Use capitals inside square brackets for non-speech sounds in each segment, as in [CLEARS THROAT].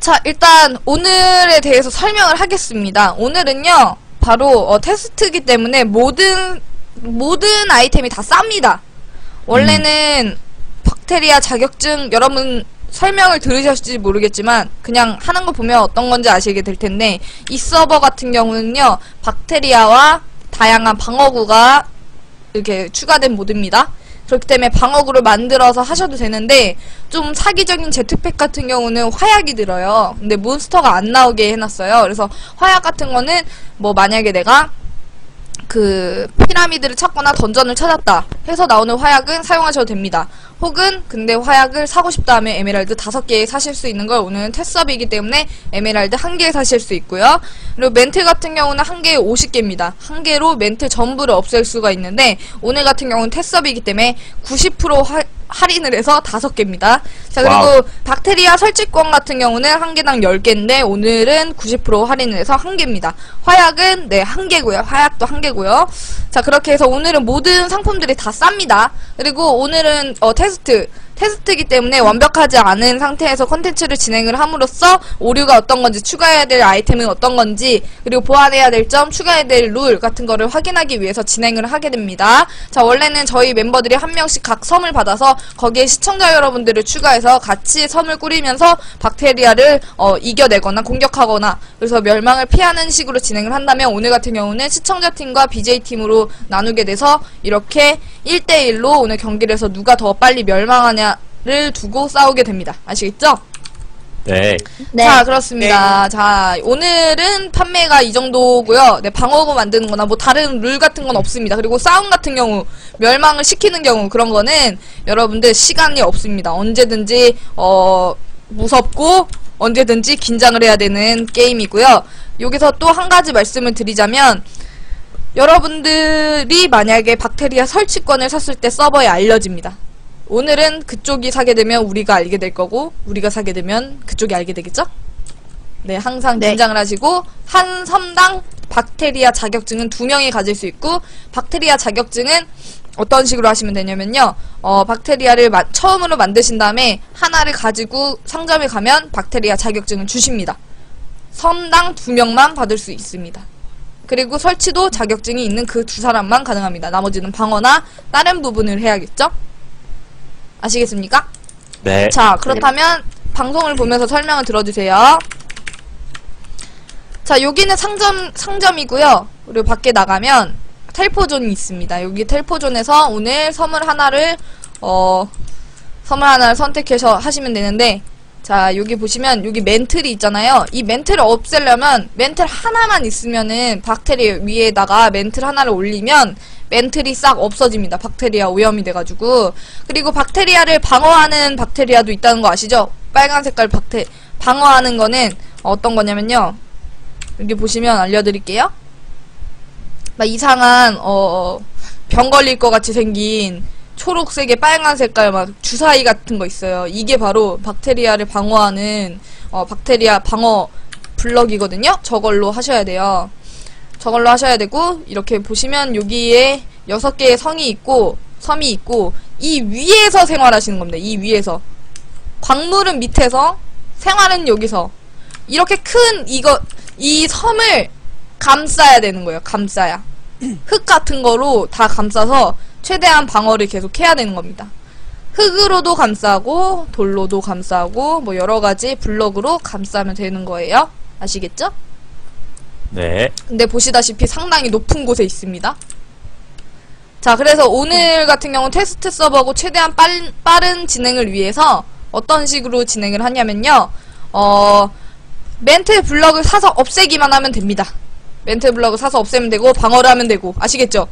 자, 일단 오늘에 대해서 설명을 하겠습니다. 오늘은요, 바로 어, 테스트이기 때문에 모든 모든 아이템이 다 쌉니다. 원래는 박테리아 자격증 여러분 설명을 들으셨을지 모르겠지만 그냥 하는 거 보면 어떤 건지 아시게 될 텐데 이 서버 같은 경우는요 박테리아와 다양한 방어구가 이렇게 추가된 모드입니다. 그렇기 때문에 방어구를 만들어서 하셔도 되는데 좀 사기적인 제트팩 같은 경우는 화약이 들어요. 근데 몬스터가 안 나오게 해놨어요. 그래서 화약 같은 거는 뭐 만약에 내가 그 피라미드를 찾거나 던전을 찾았다 해서 나오는 화약은 사용하셔도 됩니다. 혹은 근데 화약을 사고 싶다 하면 에메랄드 5개 사실 수 있는 걸 오늘은 테스업이기 때문에 에메랄드 1개 사실 수 있고요. 그리고 멘틀 같은 경우는 한 개에 50개입니다. 한 개로 멘틀 전부를 없앨 수가 있는데 오늘 같은 경우는 테스업이기 때문에 90% 하, 할인을 해서 5개입니다. 자 그리고 와우. 박테리아 설치권 같은 경우는 한 개당 10개인데 오늘은 90% 할인을 해서 한 개입니다. 화약은 네, 한 개고요. 화약도 한 개고요. 자, 그렇게 해서 오늘은 모든 상품들이 다 쌉니다. 그리고 오늘은 어, 테스트 테스트이기 때문에 완벽하지 않은 상태에서 컨텐츠를 진행을 함으로써 오류가 어떤 건지 추가해야 될 아이템은 어떤 건지 그리고 보완해야 될 점 추가해야 될 룰 같은 거를 확인하기 위해서 진행을 하게 됩니다. 자 원래는 저희 멤버들이 한 명씩 각 섬을 받아서 거기에 시청자 여러분들을 추가해서 같이 섬을 꾸리면서 박테리아를 어, 이겨내거나 공격하거나 그래서 멸망을 피하는 식으로 진행을 한다면 오늘 같은 경우는 시청자 팀과 BJ 팀으로 나누게 돼서 이렇게 1대1로 오늘 경기를 해서 누가 더 빨리 멸망하냐를 두고 싸우게 됩니다. 아시겠죠? 네. 자, 그렇습니다. 자, 오늘은 판매가 이 정도고요. 네, 방어구 만드는 거나 뭐 다른 룰 같은 건 없습니다. 그리고 싸움 같은 경우, 멸망을 시키는 경우 그런 거는 여러분들 시간이 없습니다. 언제든지 어 무섭고 언제든지 긴장을 해야 되는 게임이고요. 여기서 또 한 가지 말씀을 드리자면 여러분들이 만약에 박테리아 설치권을 샀을 때 서버에 알려집니다. 오늘은 그쪽이 사게 되면 우리가 알게 될 거고 우리가 사게 되면 그쪽이 알게 되겠죠? 네, 항상 네. 긴장을 하시고 한 섬당 박테리아 자격증은 두 명이 가질 수 있고 박테리아 자격증은 어떤 식으로 하시면 되냐면요. 어, 박테리아를 마- 처음으로 만드신 다음에 하나를 가지고 상점에 가면 박테리아 자격증을 주십니다. 섬당 두 명만 받을 수 있습니다. 그리고 설치도 자격증이 있는 그 두 사람만 가능합니다. 나머지는 방어나 다른 부분을 해야겠죠? 아시겠습니까? 네. 자, 그렇다면 방송을 보면서 설명을 들어주세요. 자, 여기는 상점, 상점이고요. 그리고 밖에 나가면 텔포존이 있습니다. 여기 텔포존에서 오늘 선물 하나를, 어, 선물 하나를 선택해서 하시면 되는데, 자, 여기 보시면 여기 멘틀이 있잖아요. 이 멘틀을 없애려면 멘틀 하나만 있으면은 박테리아 위에다가 멘틀 하나를 올리면 멘틀이 싹 없어집니다. 박테리아 오염이 돼가지고. 그리고 박테리아를 방어하는 박테리아도 있다는 거 아시죠? 빨간 색깔 박테, 방어하는 거는 어떤 거냐면요. 여기 보시면 알려드릴게요. 막 이상한, 어, 병 걸릴 것 같이 생긴 초록색의 빨간 색깔 막 주사위 같은 거 있어요. 이게 바로 박테리아를 방어하는, 어, 박테리아 방어 블럭이거든요? 저걸로 하셔야 돼요. 저걸로 하셔야 되고 이렇게 보시면 여기에 여섯 개의 성이 있고 섬이 있고 이 위에서 생활하시는 겁니다. 이 위에서 광물은 밑에서 생활은 여기서 이렇게 큰 이거 이 섬을 감싸야 되는 거예요. 감싸야 흙 같은 거로 다 감싸서 최대한 방어를 계속 해야 되는 겁니다. 흙으로도 감싸고 돌로도 감싸고 뭐 여러 가지 블럭으로 감싸면 되는 거예요. 아시겠죠? 네. 근데 보시다시피 상당히 높은 곳에 있습니다. 자, 그래서 오늘 같은 경우 테스트 서버고 최대한 빠른, 빠른 진행을 위해서 어떤 식으로 진행을 하냐면요. 어, 멘트 블럭을 사서 없애기만 하면 됩니다. 멘트 블럭을 사서 없애면 되고 방어를 하면 되고 아시겠죠?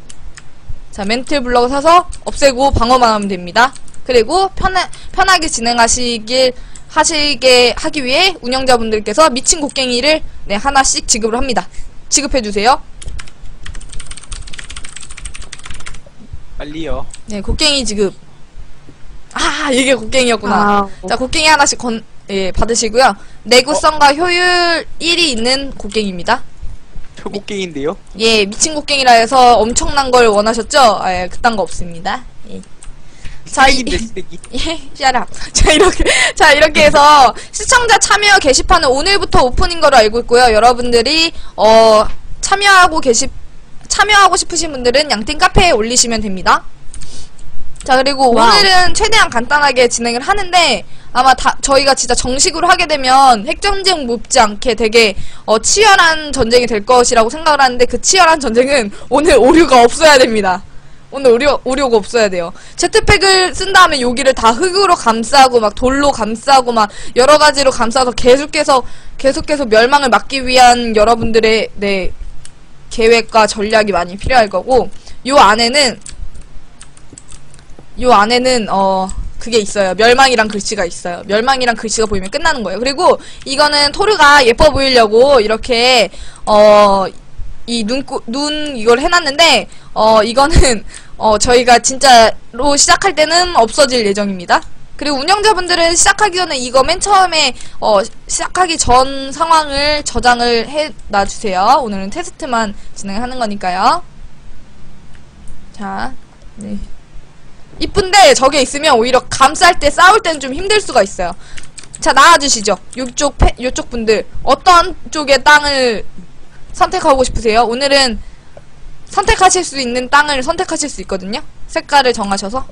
자, 멘트 블럭을 사서 없애고 방어만 하면 됩니다. 그리고 편하, 편하게 진행하시길 하시게 하기 위해 운영자분들께서 미친 곡괭이를 네, 하나씩 지급을 합니다. 지급해 주세요. 빨리요. 네, 곡괭이 지급. 아, 이게 곡괭이였구나. 아, 자, 곡괭이 하나씩 건, 예, 받으시고요. 내구성과 효율 1이 있는 곡괭입니다. 초곡갱인데요. 예, 미친 곡괭이라 해서 엄청난 걸 원하셨죠? 아, 예, 그딴 거 없습니다. 예. 자, 이, 쓰레기인데 쓰레기. [LAUGHS] 예, 샤랍. [LAUGHS] 자, 이렇게, 자, 이렇게 해서 시청자 참여 게시판은 오늘부터 오픈인 거로 알고 있고요. 여러분들이, 어, 참여하고 계시, 참여하고 싶으신 분들은 양띵 카페에 올리시면 됩니다. 자, 그리고 와우. 오늘은 최대한 간단하게 진행을 하는데, 아마 다, 저희가 진짜 정식으로 하게 되면 핵전쟁 묻지 않게 되게, 어, 치열한 전쟁이 될 것이라고 생각을 하는데, 그 치열한 전쟁은 오늘 오류가 없어야 됩니다. 오늘 오류, 오류가 없어야 돼요. 제트팩을 쓴 다음에 여기를 다 흙으로 감싸고 막 돌로 감싸고 막 여러 가지로 감싸서 계속해서 계속해서 멸망을 막기 위한 여러분들의 네 계획과 전략이 많이 필요할 거고 요 안에는 요 안에는 어 그게 있어요. 멸망이란 글씨가 있어요. 멸망이란 글씨가 보이면 끝나는 거예요. 그리고 이거는 토르가 예뻐 보이려고 이렇게 어 이 눈, 눈 이걸 해놨는데, 어, 이거는, 어, 저희가 진짜로 시작할 때는 없어질 예정입니다. 그리고 운영자분들은 시작하기 전에 이거 맨 처음에, 어, 시작하기 전 상황을 저장을 해 놔주세요. 오늘은 테스트만 진행하는 거니까요. 자, 네. 이쁜데 저게 있으면 오히려 감쌀 때 싸울 때는 좀 힘들 수가 있어요. 자, 나와주시죠. 요쪽, 패, 요쪽 분들. 어떤 쪽의 땅을 선택하고 싶으세요? 오늘은 선택하실 수 있는 땅을 선택하실 수 있거든요? 색깔을 정하셔서.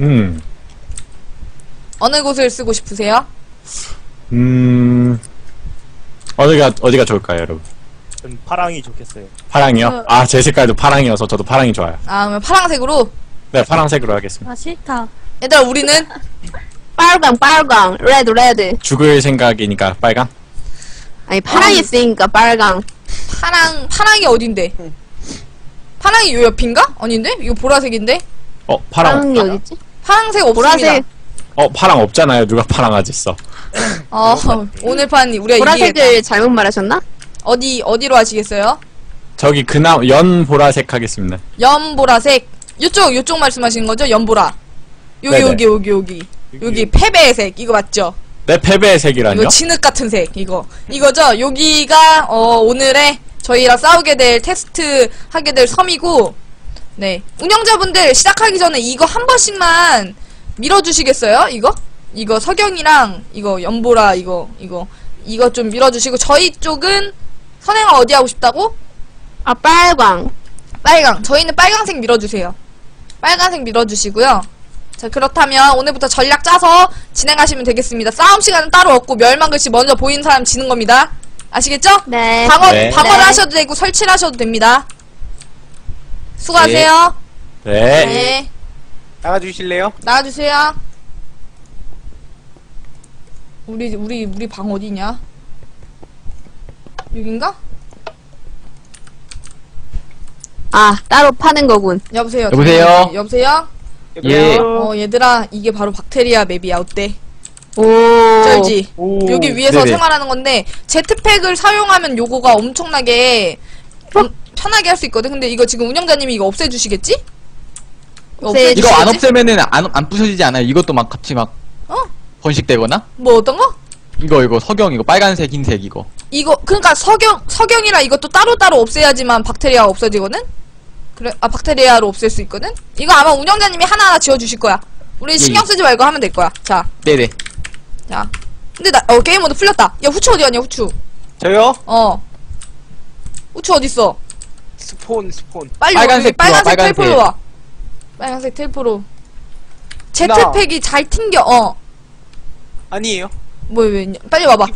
음, 어느 곳을 쓰고 싶으세요? 음, 어디가, 어디가 좋을까요, 여러분? 전 파랑이 좋겠어요. 파랑이요? 아, 제 색깔도 파랑이어서 저도 파랑이 좋아요. 아, 그러면 파란색으로. 네, 파랑색으로 하겠습니다. 아 싫다. 얘들아, 우리는 빨강 빨강 레드 레드. 죽을 생각이니까 빨강? 아니 파랑이 쓰니까 빨강. 파랑, 파랑이 어딘데? 파랑이 요 옆인가? 아닌데? 이거 보라색인데? 어, 파랑 파랑이. 어딨지? 파랑색 없습니다. 보라색 어, 파랑 없잖아요. 누가 파랑 아딨어. [LAUGHS] 어, 오늘 판 우리가 이기겠다. 보라색을 잘못 말하셨나? 어디, 어디로 하시겠어요? 저기 그나, 연 보라색 하겠습니다. 연보라색. 요쪽, 요쪽 말씀하시는 거죠? 연보라. 여기, 네네. 여기, 여기, 여기. 여기 패배색. 이거 맞죠? 내 패배의 색이란요? 이거 진흙 같은 색 이거 이거죠 여기가 어 오늘의 저희랑 싸우게 될 테스트 하게 될 섬이고 네 운영자분들 시작하기 전에 이거 한 번씩만 밀어주시겠어요 이거 이거 석영이랑 이거 연보라 이거 이거 이거 좀 밀어주시고 저희 쪽은 선행아 어디 하고 싶다고 아 빨강. 빨강 저희는 빨강색 밀어주세요 빨간색 밀어주시고요 자 그렇다면 오늘부터 전략 짜서 진행하시면 되겠습니다 싸움 시간은 따로 없고 멸망 글씨 먼저 보이는 사람 지는 겁니다 아시겠죠? 네. 방어 네. 방어를 네. 하셔도 되고 설치를 하셔도 됩니다 수고하세요 네. 네 나가주실래요? 나와주세요 우리 우리 우리 방 어디냐 여긴가? 아 따로 파는 거군. 여보세요 여보세요? 여보세요? 예. 어 얘들아 이게 바로 박테리아 맵이야 어때? 오. 쩔지? 오. 여기 위에서 네네. 생활하는 건데 제트팩을 사용하면 요거가 엄청나게 음, 편하게 할 수 있거든. 근데 이거 지금 운영자님이 이거 없애 주시겠지? 이거 없애- 이거 안? 없애면은 안, 안 부서지지 않아요? 이것도 막 같이 막 어? 번식되거나? 뭐 어떤 거? 이거 이거 석영 이거 빨간색 흰색 이거 이거 그러니까 석영 석영이라 이것도 따로 따로 없애야지만 박테리아가 없어지거든. 그래 아 박테리아로 없앨 수 있거든. 이거 아마 운영자님이 하나 하나 지워주실 거야. 우리 예, 신경 예. 쓰지 말고 하면 될 거야. 자, 네네 자. 근데 나 어 게임 모드 풀렸다. 야 후추 어디 갔냐 후추? 저요? 어. 후추 어디 있어? 스폰 스폰. 빨리 빨간색 빨간색 들어와, 빨간색. 텔포로 와. 빨간색 텔포로. 제트팩이 잘 튕겨. 어. 아니에요. 뭐 왜? 있냐? 빨리 와봐.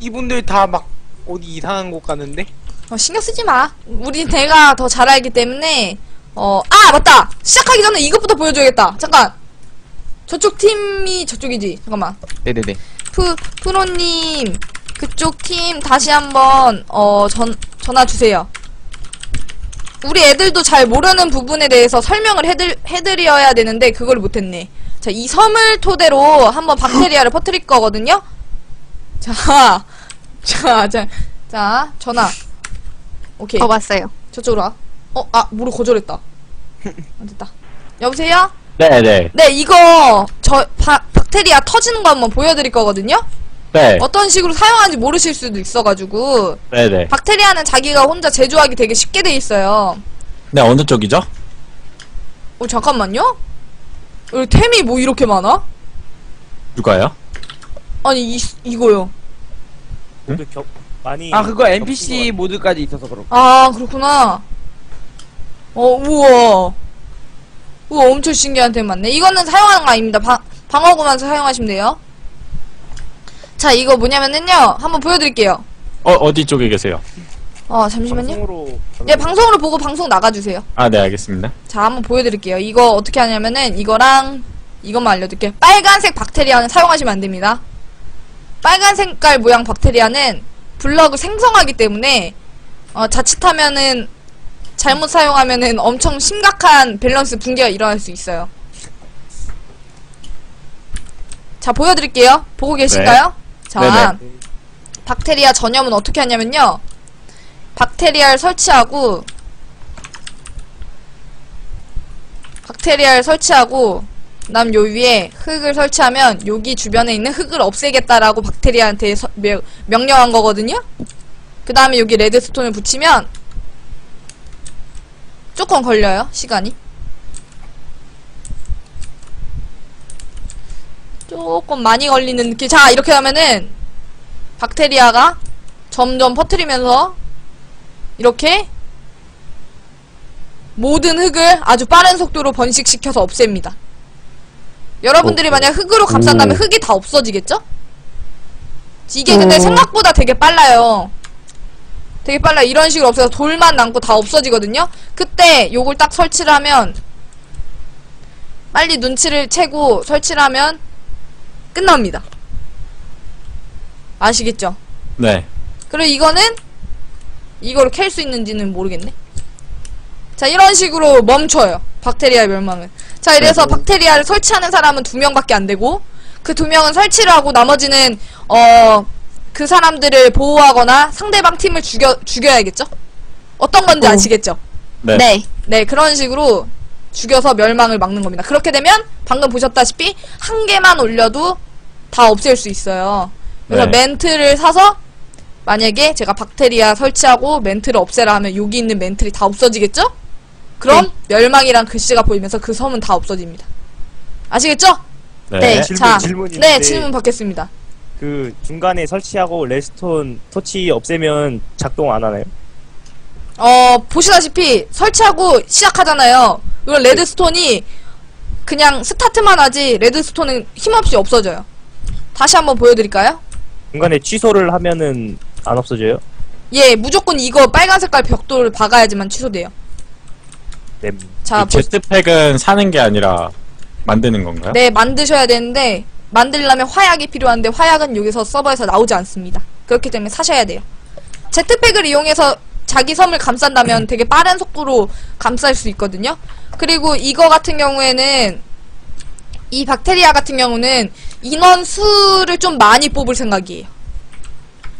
이분들 다 막 어디 이상한 곳 가는데? 어, 신경 쓰지 마. 우리 내가 더 잘 알기 때문에 어, 아, 맞다. 시작하기 전에 이것부터 보여줘야겠다. 잠깐. 저쪽 팀이 저쪽이지. 잠깐만. 네네네 프 프로님 그쪽 팀 다시 한번 어, 전 전화 주세요. 우리 애들도 잘 모르는 부분에 대해서 설명을 해드, 해드려야 되는데 그걸 못했네. 자, 이 섬을 토대로 한번 [LAUGHS] 박테리아를 퍼뜨릴 거거든요. 자, [LAUGHS] 자, 자, 자, 전화. 오케이. 어 왔어요. 저쪽으로 와. 어, 아, 모르 거절했다. 안 됐다. 여보세요? 네네. 네, 이거, 저, 바, 박테리아 터지는 거 한번 보여드릴 거거든요? 네. 어떤 식으로 사용하는지 모르실 수도 있어가지고, 네네. 박테리아는 자기가 혼자 제조하기 되게 쉽게 돼 있어요. 네, 어느 쪽이죠? 어, 잠깐만요? 여기 템이 뭐 이렇게 많아? 누가요? 아니, 이, 이거요. 응? 그 겹, 많이. 아 그거 NPC 겹친 것 모드까지 있어서 그렇고 아, 그렇구나. 어, 우와. 우와, 엄청 신기한 템 많네. 이거는 사용하는 거 아닙니다. 방, 방어구만 사용하시면 돼요. 자, 이거 뭐냐면은요. 한번 보여드릴게요. 어, 어디 쪽에 계세요? 어, 같아요. 잠시만요. 방송으로. 예, 방송으로 보고 방송 나가주세요. 아, 네, 알겠습니다. 자, 한번 보여드릴게요. 이거 어떻게 하냐면은, 이거랑, 이것만 알려드릴게요. 빨간색 박테리아는 사용하시면 안 됩니다. 빨간 색깔 모양 박테리아는 블럭을 생성하기 때문에, 어, 자칫하면은, 잘못 사용하면은 엄청 심각한 밸런스 붕괴가 일어날 수 있어요. 자, 보여드릴게요. 보고 계신가요? 자, 네네. 박테리아 전염은 어떻게 하냐면요. 박테리아를 설치하고, 박테리아를 설치하고 그다음 요 위에 흙을 설치하면 여기 주변에 있는 흙을 없애겠다라고 박테리아한테 서- 명- 명령한 거거든요. 그 다음에 여기 레드스톤을 붙이면 조금 걸려요 시간이. 조금 많이 걸리는 느낌. 자 이렇게 하면은 박테리아가 점점 퍼뜨리면서 이렇게 모든 흙을 아주 빠른 속도로 번식시켜서 없앱니다. 여러분들이 오. 만약 흙으로 감싼다면 오. 흙이 다 없어지겠죠? 이게 근데 오. 생각보다 되게 빨라요. 되게 빨라. 이런 식으로 없어서 돌만 남고 다 없어지거든요? 그때 요걸 딱 설치를 하면 빨리 눈치를 채고 설치를 하면 끝납니다. 아시겠죠? 네. 그리고 이거는 이거를 캘수 있는지는 모르겠네. 자, 이런 식으로 멈춰요. 박테리아의 멸망은. 자, 이래서 박테리아를 설치하는 사람은 두 명밖에 안 되고, 그 두 명은 설치를 하고 나머지는, 어, 그 사람들을 보호하거나 상대방 팀을 죽여, 죽여야겠죠? 어떤 건지 어. 아시겠죠? 네. 네. 네, 그런 식으로 죽여서 멸망을 막는 겁니다. 그렇게 되면 방금 보셨다시피 한 개만 올려도 다 없앨 수 있어요. 그래서 네. 멘트를 사서 만약에 제가 박테리아 설치하고 멘트를 없애라 하면 여기 있는 멘트리 다 없어지겠죠? 그럼 멸망이란 글씨가 보이면서 그 섬은 다 없어집니다. 아시겠죠? 네. 네. 질문, 자, 질문인데. 네, 질문 받겠습니다. 그 중간에 설치하고 레스톤 토치 없애면 작동 안 하나요? 어, 보시다시피 설치하고 시작하잖아요. 이건 레드스톤이 그냥 스타트만 하지 레드스톤은 힘없이 없어져요. 다시 한번 보여드릴까요? 중간에 취소를 하면은 안 없어져요? 예, 무조건 이거 빨간 색깔 벽돌을 박아야지만 취소돼요. 네. 자, 이 제트팩은 사는 게 아니라 만드는 건가요? 네, 만드셔야 되는데 만들려면 화약이 필요한데 화약은 여기서 서버에서 나오지 않습니다. 그렇기 때문에 사셔야 돼요. 제트팩을 이용해서 자기 섬을 감싼다면 되게 빠른 속도로 감쌀 수 있거든요. 그리고 이거 같은 경우에는 이 박테리아 같은 경우는 인원 수를 좀 많이 뽑을 생각이에요.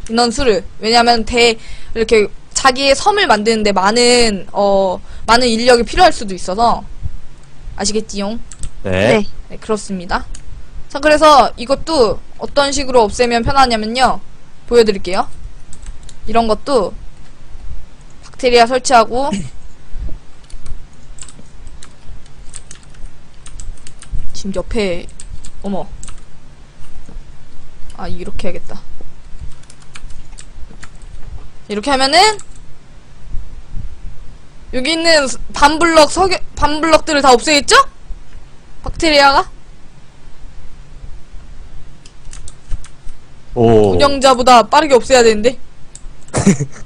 인원 수를 왜냐하면 대 이렇게 자기의 섬을 만드는데 많은 어 많은 인력이 필요할 수도 있어서 아시겠지요? 네. 네. 네, 그렇습니다. 자, 그래서 이것도 어떤 식으로 없애면 편하냐면요. 보여드릴게요. 이런 것도 박테리아 설치하고 [CLEARS THROAT] 지금 옆에 어머 아 이렇게 해야겠다 이렇게 하면은 여기 있는 반블럭 석유 반블럭들을 다 없애겠죠? 박테리아가 오. 운영자보다 빠르게 없애야 되는데. [LAUGHS]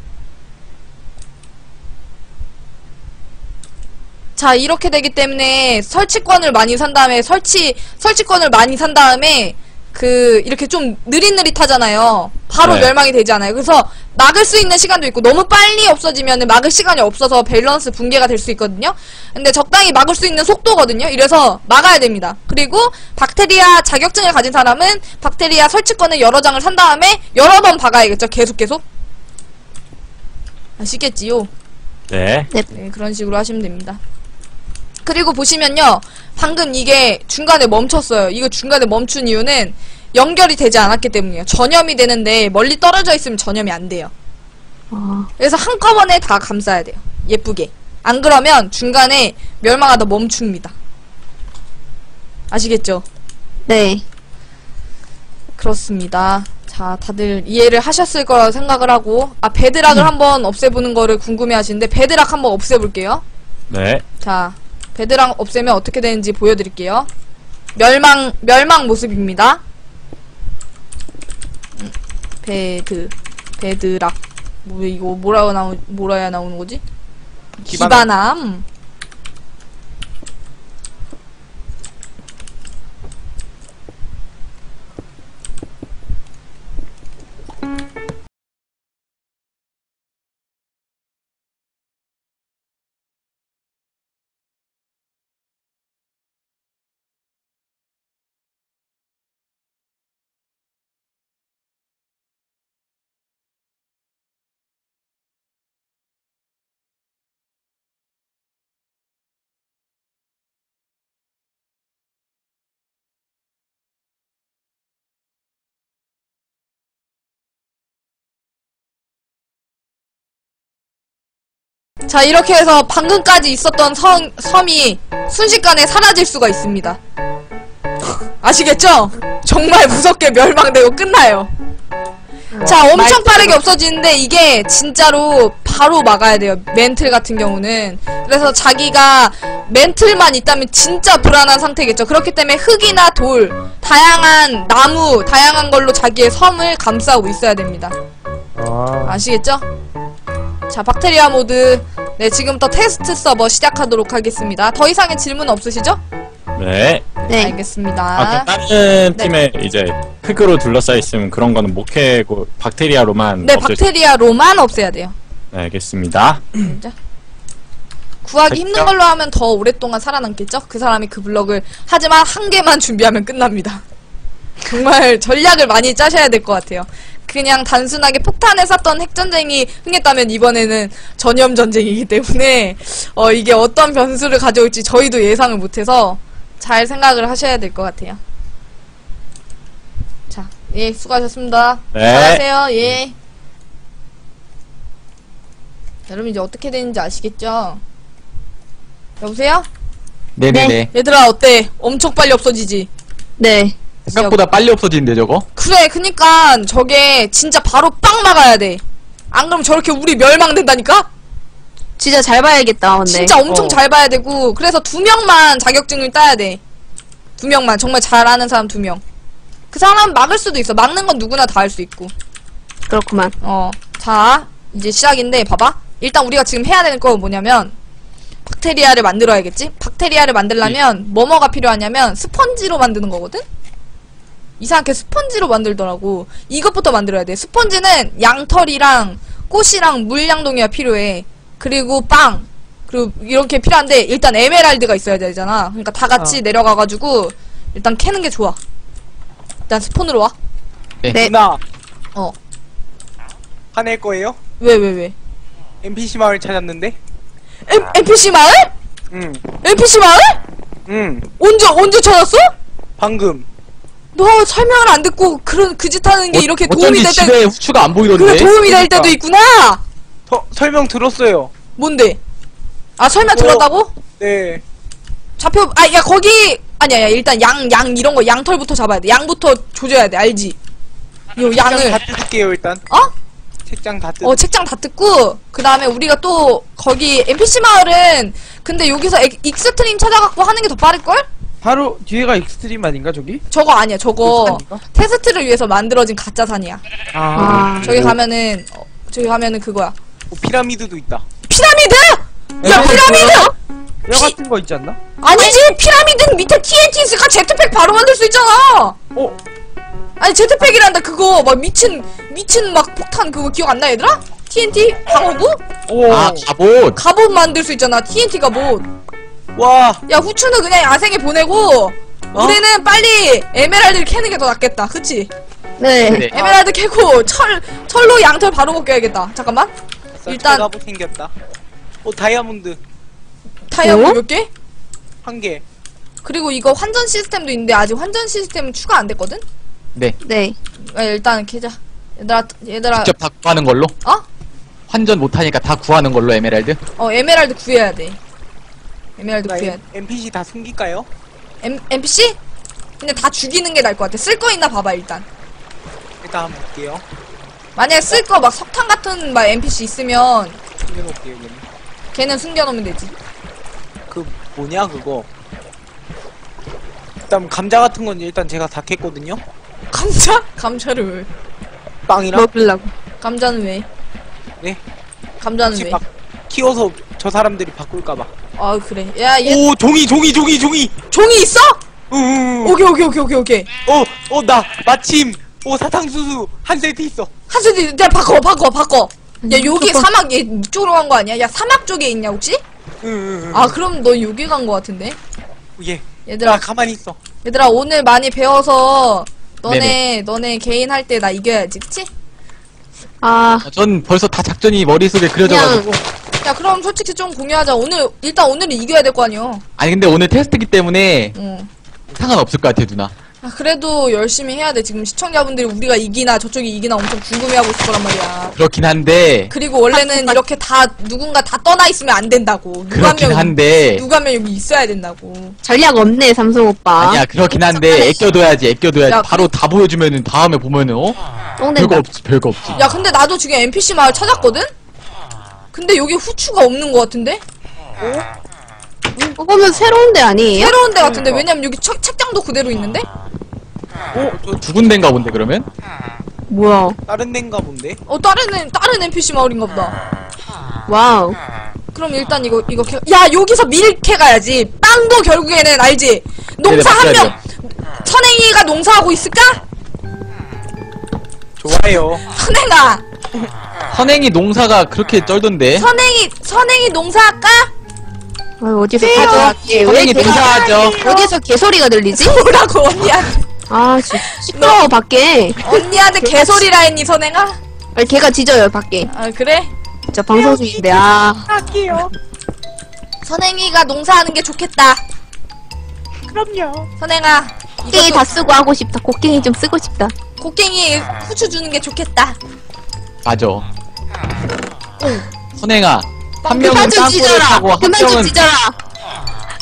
자, 이렇게 되기 때문에 설치권을 많이 산 다음에 설치 설치권을 많이 산 다음에 그 이렇게 좀 느릿느릿하잖아요. 바로 네. 멸망이 되잖아요. 그래서 막을 수 있는 시간도 있고 너무 빨리 없어지면 막을 시간이 없어서 밸런스 붕괴가 될 수 있거든요. 근데 적당히 막을 수 있는 속도거든요. 이래서 막아야 됩니다. 그리고 박테리아 자격증을 가진 사람은 박테리아 설치권을 여러 장을 산 다음에 여러 번 박아야겠죠. 계속 계속. 아시겠지요? 네. 네, 그런 식으로 하시면 됩니다. 그리고 보시면요. 방금 이게 중간에 멈췄어요. 이거 중간에 멈춘 이유는 연결이 되지 않았기 때문이에요. 전염이 되는데 멀리 떨어져 있으면 전염이 안 돼요. 어, 그래서 한꺼번에 다 감싸야 돼요. 예쁘게. 안 그러면 중간에 멸망하다 멈춥니다. 아시겠죠? 네. 그렇습니다. 자, 다들 이해를 하셨을 거라고 생각을 하고, 아, 베드락을 한번 없애보는 거를 궁금해 하시는데, 베드락 한번 없애볼게요. 네. 자, 베드락 없애면 어떻게 되는지 보여드릴게요. 멸망, 멸망 모습입니다. 음, 베드, 베드락. 뭐, 이거 뭐라고 나오, 뭐라야 나오는 거지? 기반함. 자, 이렇게 해서 방금까지 있었던 섬, 섬이 순식간에 사라질 수가 있습니다. 아시겠죠? 정말 무섭게 멸망되고 끝나요. 자, 엄청 빠르게 없어지는데 이게 진짜로 바로 막아야 돼요. 멘틀 같은 경우는. 그래서 자기가 멘틀만 있다면 진짜 불안한 상태겠죠. 그렇기 때문에 흙이나 돌, 다양한 나무, 다양한 걸로 자기의 섬을 감싸고 있어야 됩니다. 아, 아시겠죠? 자, 박테리아 모드. 네, 지금부터 테스트 서버 시작하도록 하겠습니다. 더 이상의 질문 없으시죠? 네. 네. 알겠습니다. 아, 그 다른 네. 팀에 이제 흙으로 둘러싸여 있으면 그런 거는 못 캐고 박테리아로만 네, 없앨 수- 박테리아로만 없애야 돼요. 네, 알겠습니다. 진짜. 구하기 힘든 걸로 하면 더 오랫동안 살아남겠죠? 그 사람이 그 블럭을. 하지만 한 개만 준비하면 끝납니다. [LAUGHS] 정말 전략을 많이 짜셔야 될 것 같아요. 그냥 단순하게 폭탄을 쐈던 핵전쟁이 흥했다면 이번에는 전염전쟁이기 때문에 어, 이게 어떤 변수를 가져올지 저희도 예상을 못해서 잘 생각을 하셔야 될 것 같아요. 자, 예, 수고하셨습니다. 네. 잘하세요, 예. 여러분 이제 어떻게 되는지 아시겠죠? 여보세요? 네네네. 얘들아 어때? 엄청 빨리 없어지지? 네. 생각보다 빨리 없어지는데 저거? 그래 그니까 저게 진짜 바로 빵 막아야 돼. 안 그러면 저렇게 우리 멸망된다니까? 진짜 잘 봐야겠다, 근데. 진짜 엄청 어. 잘 봐야 되고 그래서 두 명만 자격증을 따야 돼. 두 명만 정말 잘 아는 사람 두 명. 그 사람 막을 수도 있어. 막는 건 누구나 다 할 수 있고. 그렇구만. 어, 자, 이제 시작인데, 봐봐. 일단 우리가 지금 해야 되는 건 뭐냐면, 박테리아를 만들어야겠지? 박테리아를 만들려면, 뭐뭐가 필요하냐면, 스펀지로 만드는 거거든? 이상하게 스펀지로 만들더라고. 이것부터 만들어야 돼. 스펀지는 양털이랑 꽃이랑 물양동이가 필요해. 그리고 빵. 그리고 이렇게 필요한데, 일단 에메랄드가 있어야 되잖아. 그러니까 다 같이 내려가가지고, 일단 캐는 게 좋아. 일단 스폰으로 와. 네. 누나 어. 화낼 거예요? 왜, 왜, 왜? NPC 마을 찾았는데? M, NPC 마을? 응, NPC 마을? 응. 언제 언제 찾았어? 방금. 너 설명을 안 듣고 그런 그 짓 하는 게 이렇게 도움이 어쩐지 될 때, 집에 후추가 안 보이던데. 그래 도움이 될 그러니까. 때도 있구나. 서, 설명 들었어요. 뭔데? 아 설명 뭐. 들었다고? 네. 잡혀 아 야 거기 아니야 야 일단 양 양 이런 거 양털부터 잡아야 돼. 양부터 조져야 돼 알지? 요 책장 양을 다 뜯을게요 일단. 어? 책장 다 뜯. 어 책장 다 뜯고 그 다음에 우리가 또 거기 NPC 마을은 근데 여기서 엑- 익스트림 찾아갖고 하는 게 더 빠를 걸? 바로 뒤에가 익스트림 아닌가 저기? 저거 아니야 저거 산인가? 테스트를 위해서 만들어진 가짜 산이야. 아, 아. 저기 가면은 어, 저기 가면은 그거야. 어, 피라미드도 있다. 피라미드? 야 피라미드? 뼈 같은 거 있지 않나? 아니지 피라미드는 밑에 TNT 있으니까 제트팩 바로 만들 수 있잖아. 어? 아니 제트팩이란다 그거 막 미친 미친 막 폭탄 그거 기억 안 나 얘들아? TNT 방어구? 오. 아 갑옷. 갑옷 만들 수 있잖아 TNT 갑옷. 와, 야 후추는 그냥 야생에 보내고 우리는 빨리 에메랄드를 캐는 게 더 낫겠다. 그치? 네. 네. 에메랄드 캐고 철 철로 양털 바로 벗겨야겠다. 잠깐만 일단- 일단 생겼다. 어 다이아몬드 다이아몬드 어? 몇 개? 한 개. 그리고 이거 환전 시스템도 있는데 아직 환전 시스템은 추가 안 됐거든? 네. 네. 아, 일단 캐자. 얘들아, 얘들아, 직접 다 구하는 걸로. 어? 환전 못하니까 다 구하는 걸로 에메랄드. 어, 에메랄드 구해야 돼. 에메랄드 나 구해야 돼. NPC 다 숨길까요? M, NPC? 근데 다 죽이는 게 나을 것 같아. 쓸 거 있나 봐봐, 일단. 일단 한번 볼게요. 만약에 쓸 거 막 석탄 같은 막 NPC 있으면 숨겨놓을게요, 걔는. 걔는 숨겨놓으면 되지. 그, 뭐냐, 그거. 일단 감자 같은 건 일단 제가 다 캤거든요. 감자? [LAUGHS] 감자를 왜? 빵이랑 먹으려고. 감자는 왜? 네? 감자는 왜? 막 키워서 저 사람들이 바꿀까봐. 아 그래. 야얘 오, 종이, 종이, 종이, 종이. 종이 있어? 응. 오케이 오케이 오케이 오케이 오케이. 어, 어, 나 마침 오 사탕수수 한 세트 있어. 한수도 야 바꿔 바꿔 바꿔. 야 여기 사막 얘 이쪽으로 간 거 아니야? 야 사막 쪽에 있냐 혹시? 응, 응, 응. 아 그럼 너 여기 간 거 같은데? 예. 얘들아 야, 가만히 있어. 얘들아 오늘 많이 배워서 너네 너네 개인 할 때 나 이겨야지 그치? 아, 전 벌써 다 작전이 머릿속에 그려져가지고. 야 그럼 솔직히 좀 공유하자. 오늘 일단 오늘은 이겨야 될 거 아니야. 아니, 근데 오늘 테스트기 때문에 응. 상관없을 것 같아, 누나. 아, 그래도 열심히 해야 돼. 지금 시청자분들이 우리가 이기나 저쪽이 이기나 엄청 궁금해하고 있을 거란 말이야. 그렇긴 한데, 그리고 원래는 이렇게 다 누군가 다 떠나 있으면 안 된다고. 누가 한 그렇긴 명 한데, 누가 한 명 여기 있어야 된다고. 전략 없네, 삼성 오빠. 아니야, 그렇긴 한데, 애껴둬야지, 애껴둬야지. 야, 바로 다 보여주면은, 다음에 보면은, 어? 똥된다. 별거 없지, 별거 없지. 야 근데 나도 지금 NPC 마을 찾았거든? 근데 여기 후추가 없는 것 같은데? 어, 그러면 새로운 데 아니에요? 새로운 데 같은데 왜냐면 여기 책, 책장도 그대로 있는데? 두 군데인가 본데, 그러면? 뭐야. 다른 데인가 본데. 어 다른 애- 다른 NPC 마을인가 보다. 와우. 그럼 일단 이거 이거 캐... 야 여기서 밀 캐 가야지. 빵도 결국에는 알지. 농사 한 맞춰야 명. 선행이가 농사하고 있을까? 좋아요. 선행아. 선행이 농사가 그렇게 쩔던데? 선행이 선행이 농사할까? 아, 어디서 가져갈게. 왜 선행이 개, 농사하죠. 어디서 개소리가 들리지? 뭐라고 언니한테 아, 시끄러워, 밖에. 언니한테 개소리라 했니 선행아? 아니, 개가 짖어요, 밖에. 아 그래? 진짜 방송 중인데, 아. 선행이가 농사하는 게 좋겠다. 그럼요. 선행아 곡괭이 이것도 다 쓰고 하고 싶다. 곡괭이 좀 쓰고 싶다. 곡괭이 후추 주는 게 좋겠다. 맞아. 선행아, 한 명은 그만 좀 땅굴을. 타고, 한 그만 좀 명은.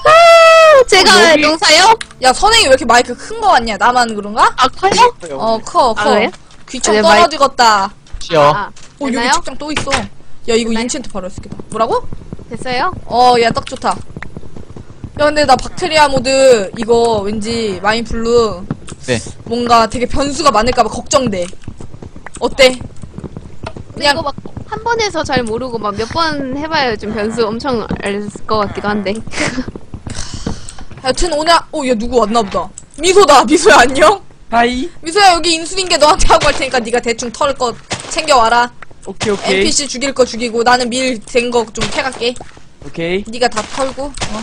아, 제가 여기- 농사요? 야 선행이 왜 이렇게 마이크 큰 거 같냐? 나만 그런가? 아, 커요? 어커 커. 아, 그래요? 귀청 아, 네, 마이- 떨어지겠다. 쉬어. 아, 어 여기 됐나요? 책장 또 있어. 야 이거 됐나요? 인챈트 바로 했겠다. 뭐라고? 됐어요? 어, 야, 딱 좋다. 야, 근데 나 박테리아 모드 이거 왠지 마인블루 네. 뭔가 되게 변수가 많을까봐 걱정돼. 어때? 그냥 이거 막 한번 해서 잘 모르고 막 몇 번 해봐야 좀 변수 엄청 알것 같기도 한데. 하여튼 오늘 어, 야 누구 왔나 보다. 미소다. 미소야 안녕. 하이. 미소야 여기 인수인계 너한테 하고 할 테니까 네가 대충 털 거 챙겨 와라. 오케이 오케이. NPC 죽일 거 죽이고 나는 밀 된 거 좀 캐갈게. 오케이. 네가 다 털고. 어.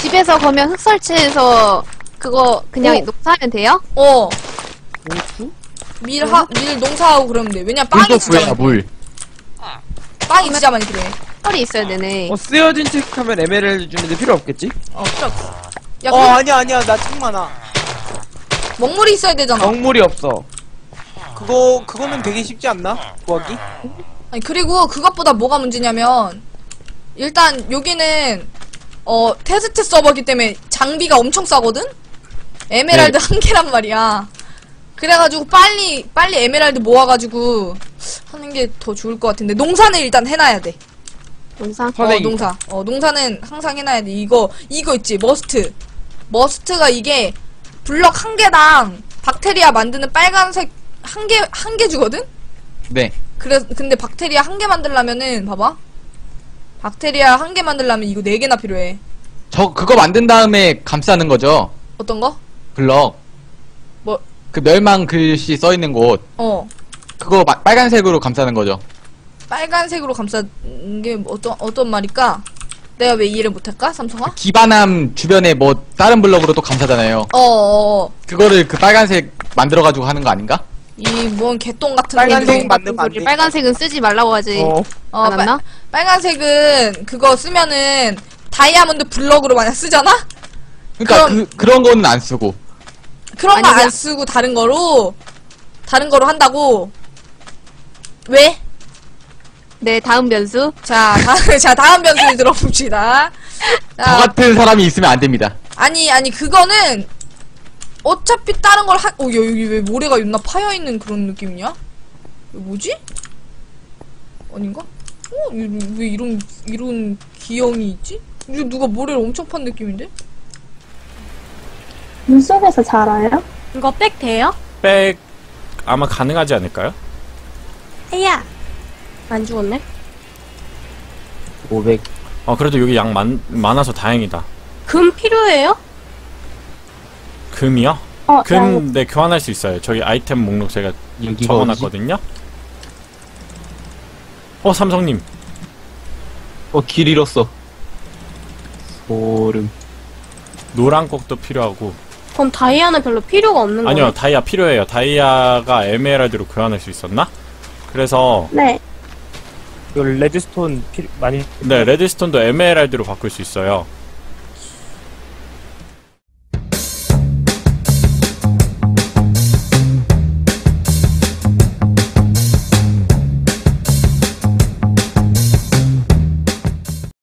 집에서 그러면 흙 설치해서 그거 그냥 어. 녹사하면 돼요? 어. 오수? 밀 하, 밀 농사하고 그러면 돼. 왜냐 빵이 물도 진짜 많이, 물. 빵이 진짜 많이 필요해. 털이 있어야 되네. 어 쓰여진 책 하면 에메랄드 주는데 필요 없겠지? 어, 필요 없어. 야, 어, 그 아니야, 아니야. 나 책 많아. 먹물이 있어야 되잖아. 먹물이 없어. 그거, 그거는 되게 쉽지 않나? 구하기? 아니 그리고 그것보다 뭐가 문제냐면 일단 여기는 어 테스트 서버기 때문에 장비가 엄청 싸거든. 에메랄드 한 개란 말이야. 그래가지고 빨리 빨리 에메랄드 모아가지고 하는 게 더 좋을 것 같은데 농사는 일단 해놔야 돼. 농사. 어 선행이. 농사. 어 농사는 항상 해놔야 돼. 이거 이거 있지 머스트. 머스트가 이게 블럭 한 개당 박테리아 만드는 빨간색 한 개 한 개 주거든. 네. 그래 근데 박테리아 한 개 만들려면은 봐봐 박테리아 한 개 만들려면 이거 네 개나 필요해 저, 그거 만든 다음에 감싸는 거죠. 어떤 거? 블럭. 뭐? 그 멸망 글씨 써 있는 곳. 어 그거 마- 빨간색으로 감싸는 거죠. 빨간색으로 감싼 게 어떤 어떤 말일까? 내가 왜 이해를 못할까 삼성아? 기반함 주변에 뭐 다른 블럭으로 또 감싸잖아요. 어 어 어 그거를 그 빨간색 만들어 가지고 하는 거 아닌가? 이 뭔 개똥 같은 빨간색 게 있는데. 만들면 안 돼. 빨간색은 쓰지 말라고 하지. 어. 어, 안 왔나? 빨, 빨간색은 그거 쓰면은 다이아몬드 블럭으로 만약 쓰잖아? 그러니까 그럼- 그, 그런 거는 안 쓰고. 그런 거 아니, 안 쓰고 다른 거로 다른 거로 한다고 왜? 네, 다음 변수. 자, 다, [LAUGHS] 자 다음 변수를 들어봅시다. 저 자, 같은 사람이 있으면 안 됩니다. 아니 아니 그거는 어차피 다른 걸 하. 어 야, 여기 왜 모래가 있나 파여 있는 그런 느낌이냐? 이거 뭐지? 아닌가? 어? 이- 왜 이런 이런 기형이 있지? 이거 누가 모래를 엄청 판 느낌인데? 물속에서 자라요? 이거 백 돼요? 백 아마 가능하지 않을까요? 에야. 안 죽었네. 500. 어 그래도 여기 양 많, 많아서 다행이다. 금 필요해요? 금이요? 어, 금 양, 네 교환할 수 있어요. 저기 아이템 목록 제가 여기가 적어놨거든요. 어 삼성님 어, 길 잃었어. 소름. 노란 꼭도 필요하고 그럼 다이아는 별로 필요가 없는 거예요? 아니요 다이아 필요해요. 다이아가 에메랄드로 교환할 수 있었나? 그래서 네. 그 레드스톤 필 많이 네 레드스톤도 에메랄드로 바꿀 수 있어요.